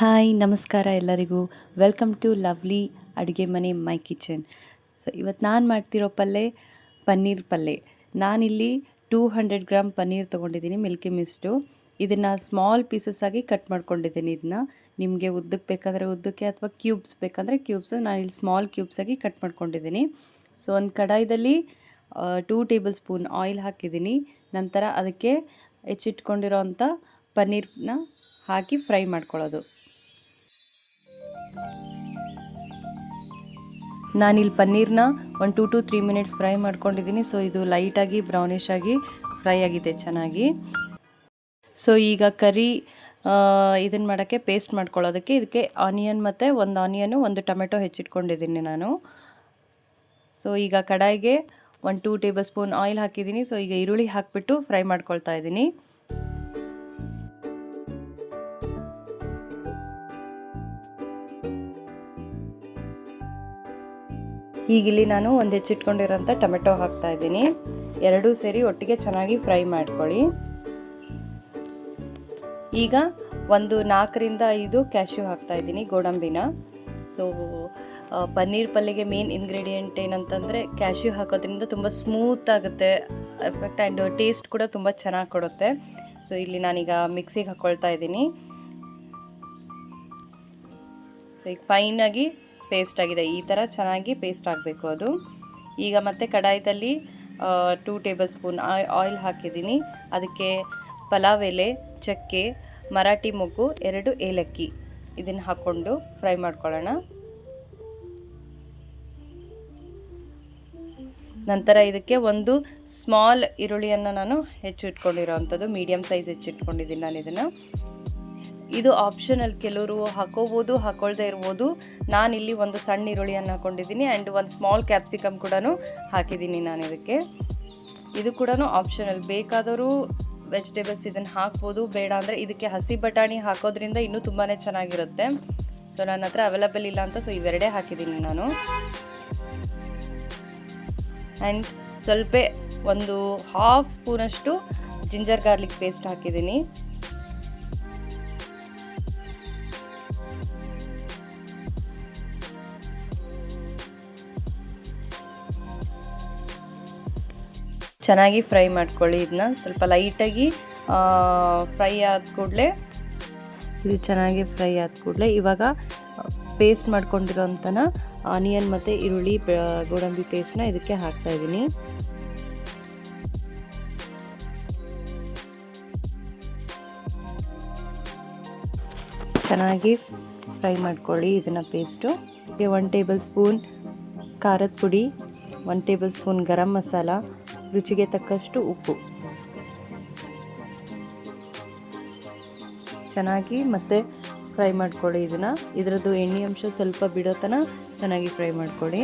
Hi, ನಮಸ್ಕಾರ ಎಲ್ಲರಿಗೂ. Welcome to lovely ಅಡುಗೆ ಮನೆ ಮೈ ಕಿಚನ್ ಸೊ ಇವತ್ತು ನಾನು ಮಾಡ್ತಿರೋ ಪಲ್ಯ ಪನ್ನೀರ್ ಪಲ್ಯ. ನಾನಿಲ್ಲಿ ಟೂ ಹಂಡ್ರೆಡ್ ಗ್ರಾಮ್ ಪನ್ನೀರ್ ತೊಗೊಂಡಿದ್ದೀನಿ ಮಿಲ್ಕಿ ಮಿಸ್ಟು ಇದನ್ನು ಸ್ಮಾಲ್ ಪೀಸಸ್ ಆಗಿ ಕಟ್ ಮಾಡ್ಕೊಂಡಿದ್ದೀನಿ ಇದನ್ನ ನಿಮಗೆ ಉದ್ದಕ್ಕೆ ಬೇಕಂದರೆ ಉದ್ದಕ್ಕೆ ಅಥವಾ ಕ್ಯೂಬ್ಸ್ ಬೇಕಂದರೆ ಕ್ಯೂಬ್ಸ್ ಇಲ್ಲಿ ಸ್ಮಾಲ್ ಕ್ಯೂಬ್ಸ್ ಆಗಿ ಕಟ್ ಮಾಡ್ಕೊಂಡಿದ್ದೀನಿ. ಸೊ ಒಂದು ಕಡಾಯಿದಲ್ಲಿ ಟೂ ಟೇಬಲ್ ಸ್ಪೂನ್ ಆಯಿಲ್ ಹಾಕಿದ್ದೀನಿ. ನಂತರ ಅದಕ್ಕೆ ಹೆಚ್ಚಿಟ್ಕೊಂಡಿರೋ ಅಂಥ ಪನ್ನೀರ್ನ ಹಾಕಿ ಫ್ರೈ ಮಾಡ್ಕೊಳ್ಳೋದು. ನಾನಿಲ್ಲಿ ಪನ್ನೀರ್ನ ಒಂದು two to three minutes fry ಮಾಡ್ಕೊಂಡಿದ್ದೀನಿ. ಸೊ ಇದು ಲೈಟಾಗಿ ಬ್ರೌನಿಷ್ ಆಗಿ ಫ್ರೈ ಆಗಿದೆ ಚೆನ್ನಾಗಿ. ಸೊ ಈಗ ಕರಿ ಇದನ್ನು ಮಾಡೋಕ್ಕೆ ಪೇಸ್ಟ್ ಮಾಡ್ಕೊಳ್ಳೋದಕ್ಕೆ ಇದಕ್ಕೆ ಆನಿಯನ್ ಮತ್ತು ಒಂದು ಆನಿಯನು ಒಂದು ಟೊಮೆಟೊ ಹೆಚ್ಚಿಟ್ಕೊಂಡಿದ್ದೀನಿ ನಾನು. ಸೊ ಈಗ ಕಡಾಯಿಗೆ ಒಂದು ಟೂ ಟೇಬಲ್ ಸ್ಪೂನ್ ಆಯಿಲ್ ಹಾಕಿದ್ದೀನಿ. ಸೊ ಈಗ ಈರುಳ್ಳಿ ಹಾಕಿಬಿಟ್ಟು ಫ್ರೈ ಮಾಡ್ಕೊಳ್ತಾ ಇದ್ದೀನಿ. ಈಗಿಲ್ಲಿ ನಾನು ಒಂದು ಹೆಚ್ಚಿಟ್ಕೊಂಡಿರೋಂಥ ಟೊಮೆಟೊ ಹಾಕ್ತಾ ಇದ್ದೀನಿ. ಎರಡೂ ಸೇರಿ ಒಟ್ಟಿಗೆ ಚೆನ್ನಾಗಿ ಫ್ರೈ ಮಾಡ್ಕೊಳ್ಳಿ. ಈಗ ಒಂದು ನಾಲ್ಕರಿಂದ ಐದು ಕ್ಯಾಶ್ಯೂ ಹಾಕ್ತಾ ಇದ್ದೀನಿ ಗೋಡಂಬಿನ. ಸೊ ಪನ್ನೀರ್ ಪಲ್ಯಗೆ ಮೇನ್ ಇಂಗ್ರೀಡಿಯೆಂಟ್ ಏನಂತಂದರೆ ಕ್ಯಾಶ್ಯೂ ಹಾಕೋದ್ರಿಂದ ತುಂಬ ಸ್ಮೂತ್ ಆಗುತ್ತೆ. ಎಫೆಕ್ಟ್ ಆ್ಯಂಡ್ ಟೇಸ್ಟ್ ಕೂಡ ತುಂಬ ಚೆನ್ನಾಗಿ ಕೊಡುತ್ತೆ. ಸೊ ಇಲ್ಲಿ ನಾನೀಗ ಮಿಕ್ಸಿಗೆ ಹಾಕ್ಕೊಳ್ತಾ ಇದ್ದೀನಿ. ಸೊ ಈಗ ಫೈನಾಗಿ ಪೇಸ್ಟ್ ಆಗಿದೆ. ಈ ಥರ ಚೆನ್ನಾಗಿ ಪೇಸ್ಟ್ ಆಗಬೇಕು ಅದು. ಈಗ ಮತ್ತೆ ಕಡಾಯದಲ್ಲಿ ಟೂ ಟೇಬಲ್ ಸ್ಪೂನ್ ಆಯಿಲ್ ಹಾಕಿದ್ದೀನಿ. ಅದಕ್ಕೆ ಪಲಾವ್ ಎಲೆ, ಚಕ್ಕೆ, ಮರಾಠಿ ಮೊಗ್ಗು, ಎರಡು ಏಲಕ್ಕಿ ಇದನ್ನು ಹಾಕ್ಕೊಂಡು ಫ್ರೈ ಮಾಡ್ಕೊಳ್ಳೋಣ. ನಂತರ ಇದಕ್ಕೆ ಒಂದು ಸ್ಮಾಲ್ ಈರುಳ್ಳಿಯನ್ನು ನಾನು ಹೆಚ್ಚು ಇಟ್ಕೊಂಡಿರೋ ಅಂಥದ್ದು ಮೀಡಿಯಮ್ ಸೈಜ್ ಹೆಚ್ಚಿಟ್ಕೊಂಡಿದ್ದೀನಿ ನಾನು ಇದನ್ನು. ಇದು ಆಪ್ಷನಲ್ ಕೆಲವರು ಹಾಕೋಬೋದು, ಹಾಕೊಳ್ದೇ ಇರ್ಬೋದು. ನಾನಿಲ್ಲಿ ಒಂದು ಸಣ್ಣ ಈರುಳ್ಳಿಯನ್ನು ಹಾಕೊಂಡಿದ್ದೀನಿ ಆ್ಯಂಡ್ ಒಂದು ಸ್ಮಾಲ್ ಕ್ಯಾಪ್ಸಿಕಮ್ ಕೂಡ ಹಾಕಿದ್ದೀನಿ ನಾನು ಇದಕ್ಕೆ. ಇದು ಕೂಡ ಆಪ್ಷನಲ್ ಬೇಕಾದವರು ವೆಜಿಟೇಬಲ್ಸ್ ಇದನ್ನು ಹಾಕ್ಬೋದು, ಬೇಡ ಅಂದರೆ ಇದಕ್ಕೆ ಹಸಿ ಬಟಾಣಿ ಹಾಕೋದ್ರಿಂದ ಇನ್ನೂ ತುಂಬಾ ಚೆನ್ನಾಗಿರುತ್ತೆ. ಸೊ ನನ್ನ ಹತ್ರ ಅವೈಲಬಲ್ ಇಲ್ಲ ಅಂತ ಸೊ ಇವೆರಡೇ ಹಾಕಿದ್ದೀನಿ ನಾನು. ಆ್ಯಂಡ್ ಸ್ವಲ್ಪ ಒಂದು ಹಾಫ್ ಸ್ಪೂನಷ್ಟು ಜಿಂಜರ್ ಗಾರ್ಲಿಕ್ ಪೇಸ್ಟ್ ಹಾಕಿದ್ದೀನಿ. ಚೆನ್ನಾಗಿ ಫ್ರೈ ಮಾಡ್ಕೊಳ್ಳಿ ಇದನ್ನ. ಸ್ವಲ್ಪ ಲೈಟಾಗಿ ಫ್ರೈ ಆದ ಕೂಡಲೇ, ಇದು ಚೆನ್ನಾಗಿ ಫ್ರೈ ಆದ ಕೂಡಲೇ, ಇವಾಗ ಪೇಸ್ಟ್ ಮಾಡ್ಕೊಂಡಿರೋಂಥನ ಆನಿಯನ್ ಮತ್ತು ಈರುಳ್ಳಿ ಗೋಡಂಬಿ ಪೇಸ್ಟ್ನ ಇದಕ್ಕೆ ಹಾಕ್ತಾ ಇದ್ದೀನಿ. ಚೆನ್ನಾಗಿ ಫ್ರೈ ಮಾಡ್ಕೊಳ್ಳಿ ಇದನ್ನು ಪೇಸ್ಟು. ಒನ್ ಟೇಬಲ್ ಸ್ಪೂನ್ ಖಾರದ ಪುಡಿ, one tablespoon garam masala ರುಚಿಗೆ ತಕ್ಕಷ್ಟು ಉಪ್ಪು. ಚೆನ್ನಾಗಿ ಮತ್ತೆ ಫ್ರೈ ಮಾಡ್ಕೊಳ್ಳಿ ಇದನ್ನು. ಇದರದ್ದು ಎಣ್ಣೆ ಅಂಶ ಸ್ವಲ್ಪ ಬಿಡೋ ತನಕ ಚೆನ್ನಾಗಿ ಫ್ರೈ ಮಾಡ್ಕೊಳ್ಳಿ.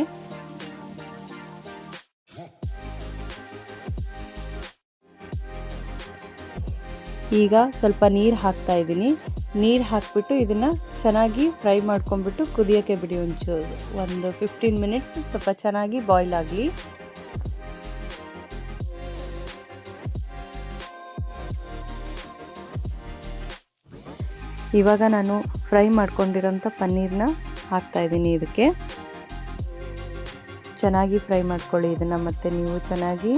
ಈಗ ಸ್ವಲ್ಪ ನೀರು ಹಾಕ್ತಾ ಇದ್ದೀನಿ. ನೀರು ಹಾಕ್ಬಿಟ್ಟು ಇದನ್ನು ಚೆನ್ನಾಗಿ ಫ್ರೈ ಮಾಡ್ಕೊಂಡ್ಬಿಟ್ಟು ಕುದಿಯೋಕ್ಕೆ ಬಿಡಿ ಒಂಚೂರು. ಒಂದು ಫಿಫ್ಟೀನ್ ಮಿನಿಟ್ಸ್ ಸ್ವಲ್ಪ ಚೆನ್ನಾಗಿ ಬಾಯ್ಲ್ ಆಗಲಿ. ಇವಾಗ ನಾನು ಫ್ರೈ ಮಾಡ್ಕೊಂಡಿರೋಂಥ ಪನ್ನೀರನ್ನ ಹಾಕ್ತಾಯಿದ್ದೀನಿ ಇದಕ್ಕೆ. ಚೆನ್ನಾಗಿ ಫ್ರೈ ಮಾಡ್ಕೊಳ್ಳಿ ಇದನ್ನು ಮತ್ತು ನೀವು ಚೆನ್ನಾಗಿ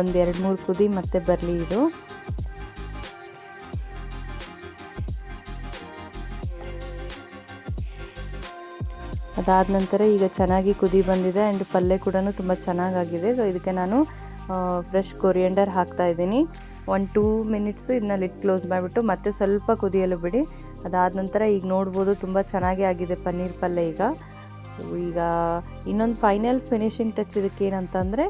ಒಂದು ಎರಡು ಮೂರು ಕುದಿ ಮತ್ತೆ ಬರಲಿ ಇದು. ಅದಾದ ನಂತರ ಈಗ ಚೆನ್ನಾಗಿ ಕುದಿ ಬಂದಿದೆ ಆ್ಯಂಡ್ ಪಲ್ಯ ಕೂಡ ತುಂಬ ಚೆನ್ನಾಗಾಗಿದೆ. ಸೊ ಇದಕ್ಕೆ ನಾನು ಫ್ರೆಶ್ ಕೊರಿಯಂಡರ್ ಹಾಕ್ತಾ ಇದ್ದೀನಿ. ಒನ್ ಟೂ ಮಿನಿಟ್ಸು ಇದನ್ನ ಲಿಟ್ ಕ್ಲೋಸ್ ಮಾಡಿಬಿಟ್ಟು ಮತ್ತೆ ಸ್ವಲ್ಪ ಕುದಿಯಲು ಬಿಡಿ. ಅದಾದ ನಂತರ ಈಗ ನೋಡ್ಬೋದು ತುಂಬ ಚೆನ್ನಾಗಿ ಆಗಿದೆ ಪನ್ನೀರ್ ಪಲ್ಯ ಈಗ. ಈಗ ಇನ್ನೊಂದು ಫೈನಲ್ ಫಿನಿಶಿಂಗ್ ಟಚ್ ಇದಕ್ಕೆ ಏನಂತಂದರೆ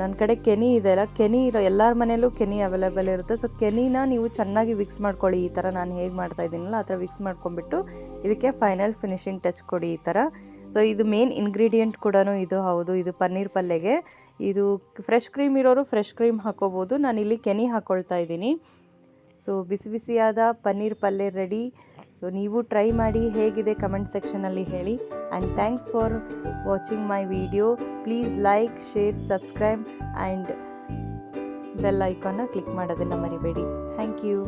ನನ್ನ ಕಡೆ ಕೆನಿ ಇದೆ ಅಲ್ಲ, ಕೆನಿ ಇರೋ ಎಲ್ಲರ ಮನೆಯಲ್ಲೂ ಕೆನಿ ಅವೈಲೇಬಲ್ ಇರುತ್ತೆ. ಸೊ ಕೆನಿನ ನೀವು ಚೆನ್ನಾಗಿ ವಿಕ್ಸ್ ಮಾಡ್ಕೊಳ್ಳಿ. ಈ ಥರ ನಾನು ಹೇಗೆ ಮಾಡ್ತಾ ಇದ್ದೀನಲ್ಲ, ಆ ಥರ ವಿಕ್ಸ್ ಮಾಡ್ಕೊಂಬಿಟ್ಟು ಇದಕ್ಕೆ ಫೈನಲ್ ಫಿನಿಶಿಂಗ್ ಟಚ್ ಕೊಡಿ ಈ ಥರ ಸೊ ಇದು ಮೇನ್ ಇಂಗ್ರೀಡಿಯೆಂಟ್ ಕೂಡ ಇದು ಹೌದು. ಇದು ಪನ್ನೀರ್ ಪಲ್ಯಗೆ ಇದು ಫ್ರೆಶ್ ಕ್ರೀಮ್ ಇರೋರು ಫ್ರೆಶ್ ಕ್ರೀಮ್ ಹಾಕೋಬೋದು. ಇಲ್ಲಿ ಕೆನಿ ಹಾಕ್ಕೊಳ್ತಾ ಇದ್ದೀನಿ. ಸೊ ಬಿಸಿ ಬಿಸಿಯಾದ ಪನ್ನೀರ್ ಪಲ್ಯ ರೆಡಿ ನೀವು ಟ್ರೈ ಮಾಡಿ ಹೇಗಿದೆ ಕಮೆಂಟ್ ಸೆಕ್ಷನಲ್ಲಿ ಹೇಳಿ. And thanks for watching my video please like share subscribe and bell ಐಕಾನ್ನ click ಮಾಡೋದನ್ನು ಮರಿಬೇಡಿ. Thank you